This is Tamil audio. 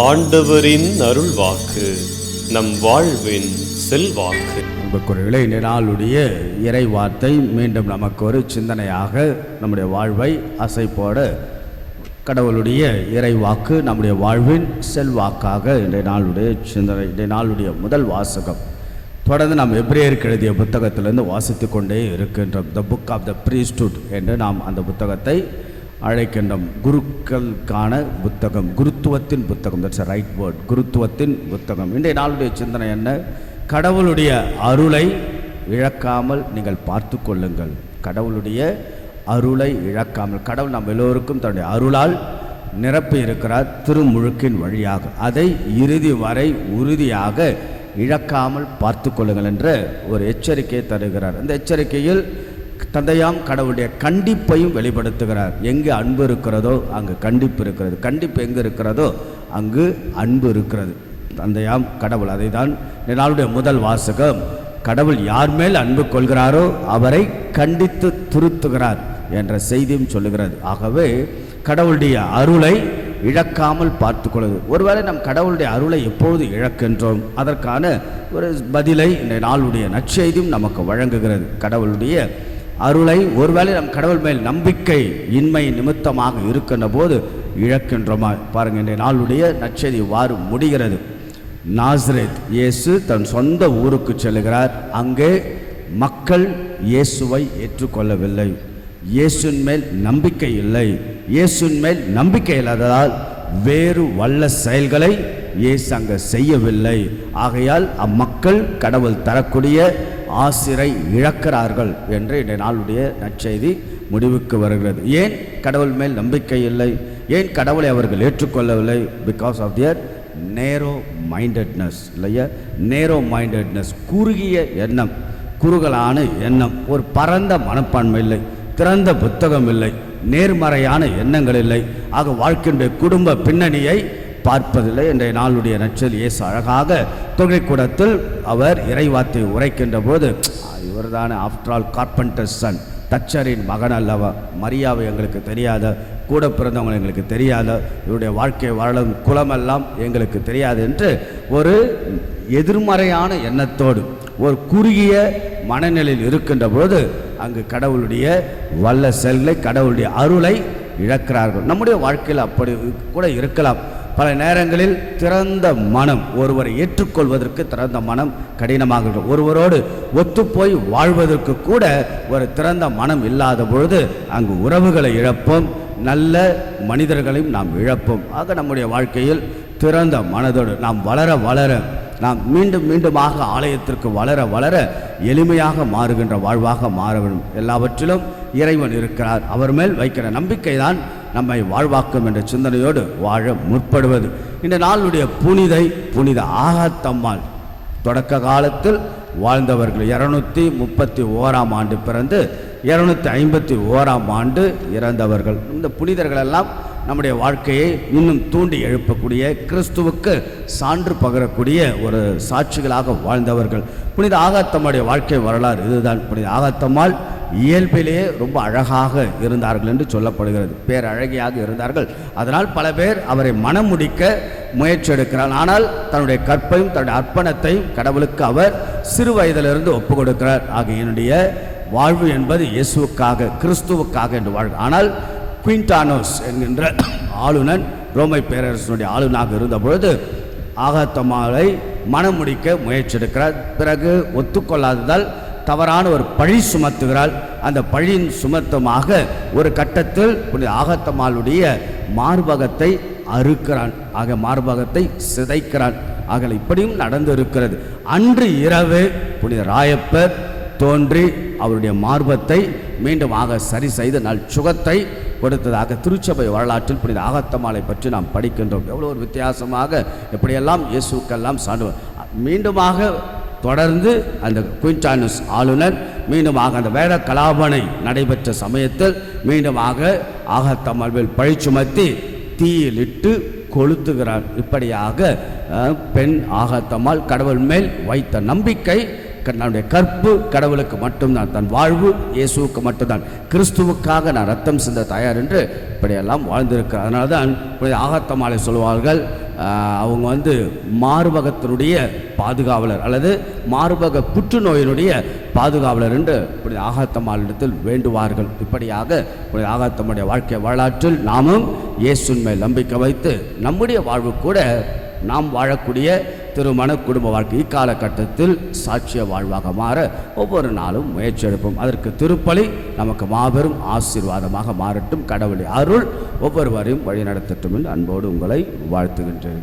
ஆண்டவரின் அருள் வாக்கு நம் வாழ்வின் செல்வாக்கு. அன்புக்குரியவர்களே இந்த நாளுடைய இறை வார்த்தை மீண்டும் நமக்கு ஒரு சிந்தனையாக நம்முடைய வாழ்வை அசைப்போட கடவுளுடைய இறை வாக்கு நம்முடைய வாழ்வின் செல்வாக்காக இன்றைய நாளுடைய சிந்தனை இன்றைய நாளுடைய முதல் வாசகம். தொடர்ந்து நாம் எப்ரேயருக்கு எழுதிய புத்தகத்திலிருந்து வாசித்து கொண்டே இருக்கின்றோம் த புக் ஆஃப் த ப்ரீஸ்டுட் என்று நாம் அந்த புத்தகத்தை அழைக்கின்றோம். குருக்களுக்கான புத்தகம் குரு குருத்துவத்தின் புத்தகம். தட்ஸ் ரைட் வேர்ட் குருத்துவத்தின் புத்தகம். இன்றைய நாளுடைய சிந்தனை என்ன? கடவுளுடைய அருளை இழக்காமல் நீங்கள் பார்த்து கொள்ளுங்கள். கடவுளுடைய அருளை இழக்காமல். கடவுள் நம் எல்லோருக்கும் தன்னுடைய அருளால் நிரப்பி இருக்கிறார் திருமுழுக்கின் வழியாக. அதை இறுதி வரை உறுதியாக இழக்காமல் பார்த்து கொள்ளுங்கள் என்ற ஒரு எச்சரிக்கையை தருகிறார். அந்த எச்சரிக்கையில் தந்தையாம் கடவுளுடைய கண்டிப்பையும் வெளிப்படுத்துகிறார். எங்கு அன்பு இருக்கிறதோ அங்கு கண்டிப்பு இருக்கிறது. கண்டிப்பு எங்கு இருக்கிறதோ அங்கு அன்பு இருக்கிறது. தந்தையாம் கடவுள் அதை தான் நாளுடைய முதல் வாசகம். கடவுள் யார் மேல் அன்பு கொள்கிறாரோ அவரை கண்டித்து துருத்துகிறார் என்ற செய்தியும் சொல்லுகிறது. ஆகவே கடவுளுடைய அருளை இழக்காமல் பார்த்துக்கொள்வது. ஒருவேளை நம் கடவுளுடைய அருளை எப்பொழுது இழக்கின்றோம்? அதற்கான ஒரு பதிலை இந்த நாளுடைய நற்செய்தியும் நமக்கு வழங்குகிறது. கடவுளுடைய அருளை ஒருவேளை நம் கடவுள் மேல் நம்பிக்கை இன்மை நிமித்தமாக இருக்கின்ற போது இழக்கின்றோமா? பாருங்க இன்றைய நாளுடைய நற்செய்தி வாறு முடிகிறது. நாசரேத் இயேசு தன் சொந்த ஊருக்கு செல்கிறார் அங்கே மக்கள் இயேசுவை ஏற்றுக்கொள்ளவில்லை. இயேசுன் மேல் நம்பிக்கை இல்லை. இயேசுன் மேல் நம்பிக்கை இல்லாததால் வேறு வல்ல செயல்களை இயேசு அங்கே செய்யவில்லை. ஆகையால் அம்மக்கள் கடவுள் தரக்கூடிய ஆசிரை இழக்கிறார்கள் என்று இன்றைய நாளுடைய நற்செய்தி முடிவுக்கு வருகிறது. ஏன் கடவுள் மேல் நம்பிக்கை இல்லை? ஏன் கடவுளை அவர்கள் ஏற்றுக்கொள்ளவில்லை? Because of their narrow mindedness இல்லையா? நேரோ மைண்டட்னஸ் குறுகிய எண்ணம் குறுகலான எண்ணம் ஒரு பரந்த மனப்பான்மை இல்லை திறந்த புத்தகம் இல்லை நேர்மறையான எண்ணங்கள் இல்லை. ஆக வாழ்க்கையுடைய குடும்ப பின்னணியை பார்ப்பதில்லை இன்றைய நாளுடைய நச்சல் இயேசு அழகாக தொகைக்கூடத்தில் அவர் இறைவாத்தை உரைக்கின்ற போது இவர்தான. ஆஃப்டர் ஆல் கார்பெண்டர் சன் தச்சரின் மகன் அல்லவா? மரியாவை எங்களுக்கு தெரியாத கூட பிறந்தவங்க எங்களுக்கு தெரியாத இவருடைய வாழ்க்கை வாழும் குலமெல்லாம் எங்களுக்கு தெரியாது என்று ஒரு எதிர்மறையான எண்ணத்தோடு ஒரு குறுகிய மனநிலையில் இருக்கின்ற போது அங்கு கடவுளுடைய வல்ல செல்லை கடவுளுடைய அருளை இழக்கிறார்கள். நம்முடைய வாழ்க்கையில் அப்படி கூட இருக்கலாம். பல நேரங்களில் திறந்த மனம் ஒருவரை ஏற்றுக்கொள்வதற்கு திறந்த மனம் கடினமாக இருக்கும். ஒருவரோடு ஒத்துப்போய் வாழ்வதற்கு கூட ஒரு திறந்த மனம் இல்லாத பொழுது அங்கு உறவுகளை இழப்போம் நல்ல மனிதர்களையும் நாம் இழப்போம். ஆக நம்முடைய வாழ்க்கையில் திறந்த மனதோடு நாம் வளர வளர நாம் மீண்டும் மீண்டுமாக ஆலயத்திற்கு வளர வளர எளிமையாக மாறுகின்ற வாழ்வாக மாற வேண்டும். எல்லாவற்றிலும் இறைவன் இருக்கிறார். அவர் மேல் வைக்கிற நம்பிக்கை தான் நம்மை வாழ்வாக்கும் என்ற சிந்தனையோடு வாழ முற்படுவது. இந்த நாளுடைய புனிதை புனித ஆகாத்தம்மாள். தொடக்க காலத்தில் வாழ்ந்தவர்கள் இரநூத்தி முப்பத்தி ஓராம் ஆண்டு பிறந்து இருநூத்தி ஐம்பத்தி ஓராம் ஆண்டு இறந்தவர்கள். இந்த புனிதர்களெல்லாம் நம்முடைய வாழ்க்கையை இன்னும் தூண்டி எழுப்பக்கூடிய கிறிஸ்துவுக்கு சான்று பகரக்கூடிய ஒரு சாட்சிகளாக வாழ்ந்தவர்கள். புனித ஆகாத்தம்மாவுடைய வாழ்க்கை வரலாறு இதுதான். புனித ஆகாத்தம்மாள் இயல்பிலேயே ரொம்ப அழகாக இருந்தார்கள் என்று சொல்லப்படுகிறது. பேரழகியாக இருந்தார்கள். அதனால் பல பேர் அவரை மனம் முடிக்க முயற்சி எடுக்கிறார் ஆனால் தன்னுடைய கற்பையும் தன்னுடைய அர்ப்பணத்தையும் கடவுளுக்கு அவர் சிறு வயதிலிருந்து ஒப்பு கொடுக்கிறார். ஆக என்னுடைய வாழ்வு என்பது இயேசுவுக்காக கிறிஸ்துவுக்காக என்று வாழ்வு ஆனால் குயின்டானோஸ் என்கின்ற ஆளுநன் ரோமை பேரரசனுடைய ஆளுநராக இருந்த பொழுது ஆகத்தமாலை மனம் முடிக்க முயற்சி எடுக்கிறார். பிறகு ஒத்துக்கொள்ளாததால் தவறான ஒரு பழி சுமத்துகிறாள். அந்த பழியின் சுமத்தமாக ஒரு கட்டத்தில் புனித ஆகத்தம்மாளுடைய மார்பகத்தை அறுக்கிறான். ஆக மார்பகத்தை சிதைக்கிறான். ஆகல இப்படியும் நடந்து இருக்கிறது அன்று இரவு புனித ராயப்பர் தோன்றி அவருடைய மார்பத்தை மீண்டும் ஆக சரி செய்து நல் சுகத்தை கொடுத்ததாக திருச்சபை வரலாற்றில் புனித ஆகத்தமாலை பற்றி நாம் படிக்கின்றோம். எவ்வளோ ஒரு வித்தியாசமாக எப்படியெல்லாம் இயேசுக்கெல்லாம் சாண்டுவோம் மீண்டுமாக தொடர்ந்து அந்த குயின்டானஸ் ஆளுநர் மீண்டுமாக அந்த வேத கலாபனை நடைபெற்ற சமயத்தில் மீண்டுமாக ஆகத்தம்மாள் பழி சுமத்தி தீயிலிட்டு கொளுத்துகிறார். இப்படியாக பெண் ஆகத்தம்மாள் கடவுள் மேல் வைத்த நம்பிக்கை தன்னுடைய கற்பு கடவுளுக்கு மட்டும்தான் தன் வாழ்வு இயேசுவுக்கு மட்டும்தான். கிறிஸ்துவுக்காக நான் ரத்தம் சிந்த தயார் என்று இப்படியெல்லாம் வாழ்ந்திருக்கிறேன் அதனால தான் ஆகத்தமாலை சொல்வார்கள். அவங்க வந்து மார்பகத்தினுடைய பாதுகாவலர் அல்லது மார்பக புற்றுநோயினுடைய பாதுகாவலர் என்று இப்படி ஆகாத்தம்மாளிடத்தில் வேண்டுவார்கள். இப்படியாக இப்படி ஆகாத்தமுடைய வாழ்க்கை வரலாற்றில் நாமும் இயேசுன்மை நம்பிக்கை வைத்து நம்முடைய வாழ்வு கூட நாம் வாழக்கூடிய திருமண குடும்ப வாழ்க்கை இக்காலகட்டத்தில் சாட்சிய வாழ்வாக மாற ஒவ்வொரு நாளும் முயற்சி எடுப்போம். அதற்கு திருப்பலி நமக்கு மாபெரும் ஆசீர்வாதமாக மாறட்டும். கடவுளை அருள். ஒவ்வொருவரையும் வழிநடத்தட்டும் என்று அன்போடு உங்களை வாழ்த்துகின்றேன்.